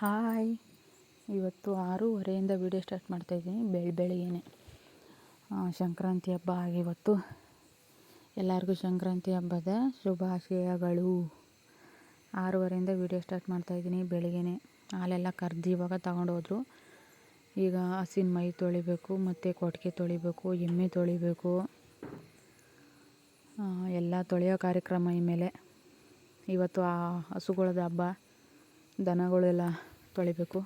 Hi. ಇವತ್ತು ಆರೂವರೆಯಿಂದ video start ಮಾಡ್ತಾಯಿದ್ದೀನಿ ಬೆಳ್, ಬೆಳಿಗ್ಗೆನೆ. ಸಂಕ್ರಾಂತಿ ಹಬ್ಬ ಆಗಿವತ್ತು ಎಲ್ಲರಿಗೂ ಸಂಕ್ರಾಂತಿ ಹಬ್ಬದ ಶುಭಾಶಯಗಳು. ಆರೂವರೆಯಿಂದ ವೀಡಿಯೋ ಸ್ಟಾರ್ಟ್ ಮಾಡ್ತಾಯಿದ್ದೀನಿ ಬೆಳಿಗ್ಗೆನೆ. ಹಾಲೆಲ್ಲ ಕರ್ದು ಇವಾಗ ತಗೊಂಡೋದ್ರು ಈಗ ಹಸಿನ ಮೈ ತೊಳಿಬೇಕು, ಮತ್ತು ಕೊಟ್ಟಿಗೆ ತೊಳಿಬೇಕು, ಎಮ್ಮೆ ತೊಳಿಬೇಕು. ಎಲ್ಲ ತೊಳೆಯೋ ಕಾರ್ಯಕ್ರಮ ಈ ಮೇಲೆ. ಇವತ್ತು ಆ ಹಸುಗಳದ ಹಬ್ಬ. ದನಗಳೆಲ್ಲ ತೊಳಿಬೇಕು.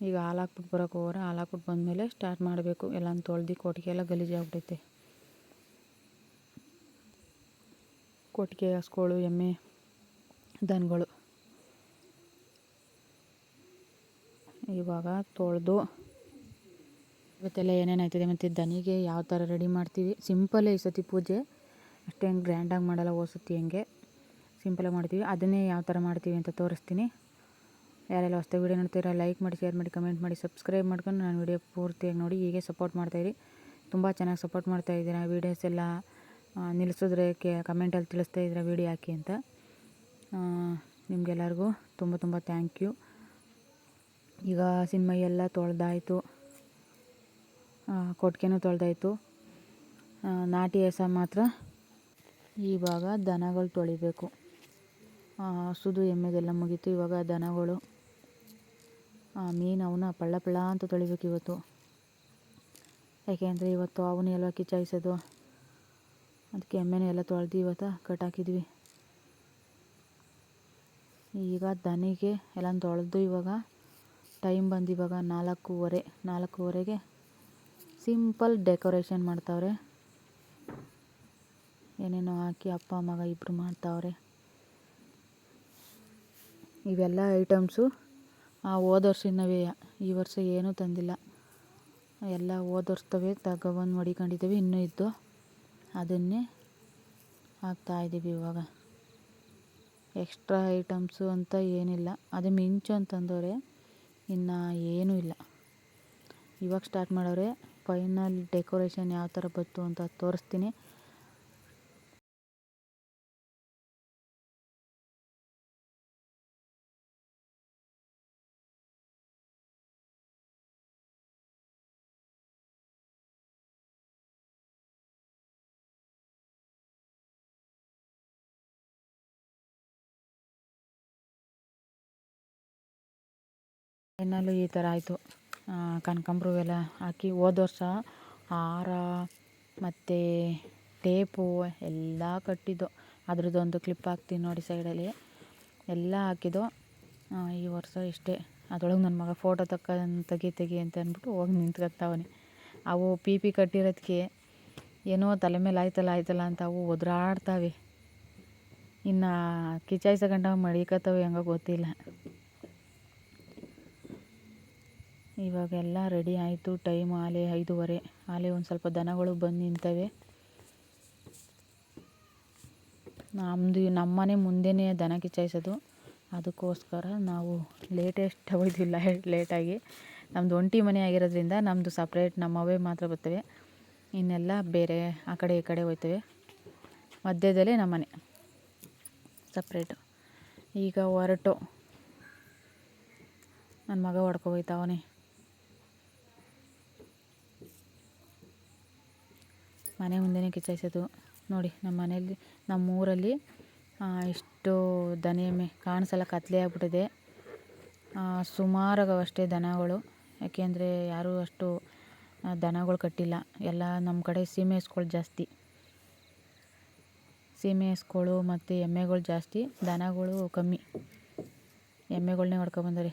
ಈಗ ಹಾಲು ಬರೋಕೆ ಹೋಗೋರೆ ಹಾಲು ಹಾಕ್ಬಿಟ್ಟು ಬಂದಮೇಲೆ ಸ್ಟಾರ್ಟ್ ಮಾಡಬೇಕು. ಎಲ್ಲನೂ ತೊಳ್ದು ಕೊಟ್ಟಿಗೆ ಎಲ್ಲ ಗಲೀಜಾಗ್ಬಿಟ್ಟೈತೆ ಕೊಟ್ಟಿಗೆ ಹಸ್ಗಳು ಎಮ್ಮೆ, ದನಗಳು. ಇವಾಗ ತೊಳೆದು ಇವತ್ತೆಲ್ಲ ಏನೇನು ಆಯ್ತದೆ ಮತ್ತು ದನಿಗೆ ಯಾವ ಥರ ರೆಡಿ ಮಾಡ್ತೀವಿ? ಸಿಂಪಲ್ಲೇ ಈ ಸತಿ ಪೂಜೆ. ಅಷ್ಟೇನು ಗ್ರ್ಯಾಂಡಾಗಿ ಮಾಡಲ್ಲ ಹೋದ ಹಂಗೆ. ಸಿಂಪಲಾಗಿ ಮಾಡ್ತೀವಿ. ಅದನ್ನೇ ಯಾವ ಥರ ಮಾಡ್ತೀವಿ ಅಂತ ತೋರಿಸ್ತೀನಿ. ಯಾರೆಲ್ಲ ಹೊಸ ವೀಡಿಯೋ ನೋಡ್ತೀರಾ, ಲೈಕ್ ಮಾಡಿ, ಶೇರ್ ಮಾಡಿ, ಕಮೆಂಟ್ ಮಾಡಿ, ಸಬ್ಸ್ಕ್ರೈಬ್ ಮಾಡ್ಕೊಂಡು ನಾನು ವೀಡಿಯೋ ಪೂರ್ತಿಯಾಗಿ ನೋಡಿ. ಹೀಗೆ ಸಪೋರ್ಟ್ ಮಾಡ್ತಾಯಿರಿ ತುಂಬ ಚೆನ್ನಾಗಿ ಸಪೋರ್ಟ್ ಮಾಡ್ತಾಯಿದ್ದೀರಾ ವೀಡಿಯೋಸ್ ಎಲ್ಲ ನಿಲ್ಲಿಸಿದ್ರೆ ಕೆ, ಕಮೆಂಟಲ್ಲಿ ತಿಳಿಸ್ತಾ ಇದ್ದೀರಾ ವೀಡಿಯೋ ಹಾಕಿ ಅಂತ. ನಿಮಗೆಲ್ಲರಿಗೂ ತುಂಬ ತುಂಬ ಥ್ಯಾಂಕ್ ಯು ಈಗ ಸಿನಿಮಾ ಎಲ್ಲ ತೊಳೆದಾಯಿತು. ಕೊಟ್ಟಿಗೆನೂ ತೊಳೆದಾಯಿತು. ನಾಟಿ ಹೆಸ ಮಾತ್ರ. ಇವಾಗ ದನಗಳು ತೊಳಿಬೇಕು. ಹಸುದು ಎಮ್ಮೆದೆಲ್ಲ ಮುಗೀತು, ಇವಾಗ ದನಗಳು. ಮೀನು ಅವನ್ನ ಪಳ್ಳ ಪಳ್ಳ ಅಂತ ತೊಳಿಬೇಕು ಇವತ್ತು. ಯಾಕೆಂದರೆ ಇವತ್ತು ಅವನು ಎಲ್ಲ ಕಿಚ್ಚಾಯಿಸೋದು. ಅದಕ್ಕೆ ಎಮ್ಮೆನೂ ಎಲ್ಲ ತೊಳೆದು ಇವತ್ತು ಕಟ್ಟಾಕಿದ್ವಿ ಈಗ ದನಿಗೆ ಎಲ್ಲ ತೊಳೆದು ಇವಾಗ ಟೈಮ್ ಬಂದು ಇವಾಗ ನಾಲ್ಕೂವರೆ, ನಾಲ್ಕೂವರೆಗೆ ಸಿಂಪಲ್ ಡೆಕೋರೇಷನ್ ಮಾಡ್ತಾವ್ರೆ. ಏನೇನೋ ಹಾಕಿ ಅಪ್ಪ, ಮಗ ಇಬ್ಬರು ಮಾಡ್ತಾವ್ರೆ. ಇವೆಲ್ಲ ಐಟಮ್ಸು. ಹೋದ ವರ್ಷನವೇ ಈ ವರ್ಷ ಏನೂ ತಂದಿಲ್ಲ. ಎಲ್ಲ ಹೋದ ವರ್ಷದವೇ ತಗೊಬಂದು ಮಡಿಕೊಂಡಿದ್ದೀವಿ, ಇನ್ನೂ ಇದ್ದು ಅದನ್ನೇ ಹಾಕ್ತಾಯಿದ್ದೀವಿ ಇವಾಗ. ಎಕ್ಸ್ಟ್ರಾ ಐಟಮ್ಸು ಅಂತ ಏನಿಲ್ಲ. ಅದು ಮಿಂಚು ಅಂತಂದವ್ರೆ ಇನ್ನು ಏನೂ ಇಲ್ಲ. ಇವಾಗ ಸ್ಟಾರ್ಟ್ ಮಾಡೋರೆ, ಫೈನಲ್ ಡೆಕೋರೇಷನ್ ಯಾವ ಥರ ಬಂತು ಅಂತ ತೋರಿಸ್ತೀನಿ. ಫೈನಲ್ಲು ಈ ಥರ ಆಯಿತು. ಕನಕಾಂಬ್ರ ಎಲ್ಲ ಹಾಕಿ ಹೋದ ವರ್ಷ ಹಾರ ಮತ್ತು ಟೇಪು ಎಲ್ಲ ಕಟ್ಟಿದ್ದು. ಅದ್ರದ್ದೊಂದು ಕ್ಲಿಪ್ ಹಾಕ್ತೀನಿ ನೋಡಿ ಸೈಡಲ್ಲಿ ಎಲ್ಲ ಹಾಕಿದ್ದು. ಈ ವರ್ಷ ಇಷ್ಟೇ. ಅದರೊಳಗೆ ನನ್ನ ಮಗ ಫೋಟೋ ತಕ್ಕ, ತೆಗಿ ತೆಗಿ ಅಂತ ಅಂದ್ಬಿಟ್ಟು ಹೋಗಿ ನಿಂತ್ಕೊತಾವನೆ ಅವು ಪಿ ಪಿ ಕಟ್ಟಿರೋದಕ್ಕೆ ಏನೋ ತಲೆ ಮೇಲೆ ಆಯ್ತಲ್ಲ ಆಯ್ತಲ್ಲ ಅಂತ ಅವು ಒದ್ರಾಡ್ತಾವೆ. ಇನ್ನು ಕಿಚಾಯಿಸಗಂಡ ಮಡಿಕತ್ತವೆ ಹೆಂಗೋ ಗೊತ್ತಿಲ್ಲ. ಇವಾಗೆಲ್ಲ ರೆಡಿ ಆಯಿತು ಟೈಮ್ ಆಲೆ ಐದೂವರೆ. ಆಲೆ ಒಂದು ಸ್ವಲ್ಪ ದನಗಳು ಬಂದು ನಿಂತವೆ. ನಮ್ಮದು ನಮ್ಮನೆ ಮುಂದೆಯೇ ದನ ಕಿಚ್ಚಾಯಿಸೋದು. ಅದಕ್ಕೋಸ್ಕರ ನಾವು ಲೇಟೆಸ್ಟ್ ಹೋಗಿದ್ದಿಲ್ಲ ಲೇಟಾಗಿ ನಮ್ಮದು ಒಂಟಿ ಮನೆ ಆಗಿರೋದ್ರಿಂದ ನಮ್ಮದು ಸಪ್ರೇಟ್ ನಮ್ಮವೇ ಮಾತ್ರ ಬರ್ತವೆ. ಇನ್ನೆಲ್ಲ ಬೇರೆ ಆ ಕಡೆ ಈ ಕಡೆ ಹೋಯ್ತವೆ. ಮಧ್ಯದಲ್ಲೇ ನಮ್ಮನೆ ಸಪ್ರೇಟು ಈಗ ಹೊರಟು. ನನ್ನ ಮಗ ಹೊಡ್ಕೊ ಮನೆ ಮುಂದೆನೇ ಕಿಚ್ಚಾಯಿಸೋದು ನೋಡಿ, ನಮ್ಮ ಮನೆಯಲ್ಲಿ, ನಮ್ಮೂರಲ್ಲಿ ಇಷ್ಟು ದನ ಎಮ್ಮೆ ಕಾಣಿಸಲ್ಲ, ಕತ್ಲೆ ಆಗ್ಬಿಟ್ಟಿದೆ. ಸುಮಾರಾಗವೆ ಅಷ್ಟೇ ದನಗಳು. ಯಾಕೆಂದರೆ ಯಾರೂ ಅಷ್ಟು ದನಗಳು ಕಟ್ಟಿಲ್ಲ. ಎಲ್ಲ ನಮ್ಮ ಕಡೆ ಸೀಮೆ ಹಸ್ಗಳು ಜಾಸ್ತಿ. ಸೀಮೆ ಹಸ್ಗಳು ಮತ್ತು ಎಮ್ಮೆಗಳು ಜಾಸ್ತಿ, ದನಗಳು ಕಮ್ಮಿ. ಎಮ್ಮೆಗಳನ್ನೇ ಹೊಡ್ಕೊಬಂದವ್ರೆ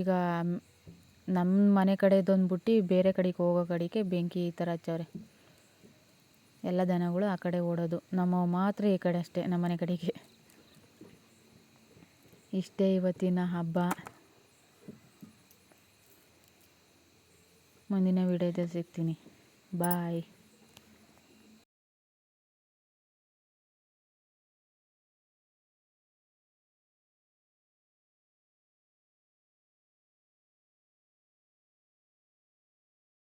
ಈಗ ನಮ್ಮ ಮನೆ ಕಡೆದೊಂದು ಬಿಟ್ಟು ಬೇರೆ ಕಡೆಗೆ ಹೋಗೋ ಕಡೆಗೆ ಬೆಂಕಿ ಈ ಥರ ಹಚ್ಚವ್ರೆ. ಎಲ್ಲ ದನಗಳು ಆ ಕಡೆ ಓಡೋದು. ನಮ್ಮವು ಮಾತ್ರ ಈ ಕಡೆ ಅಷ್ಟೇ, ನಮ್ಮ ಮನೆ ಕಡೆಗೆ. ಇಷ್ಟೇ ಇವತ್ತಿನ ಹಬ್ಬ. ಮುಂದಿನ ವಿಡಿಯೋದಲ್ಲಿ ಸಿಗ್ತೀನಿ. ಬಾಯ್.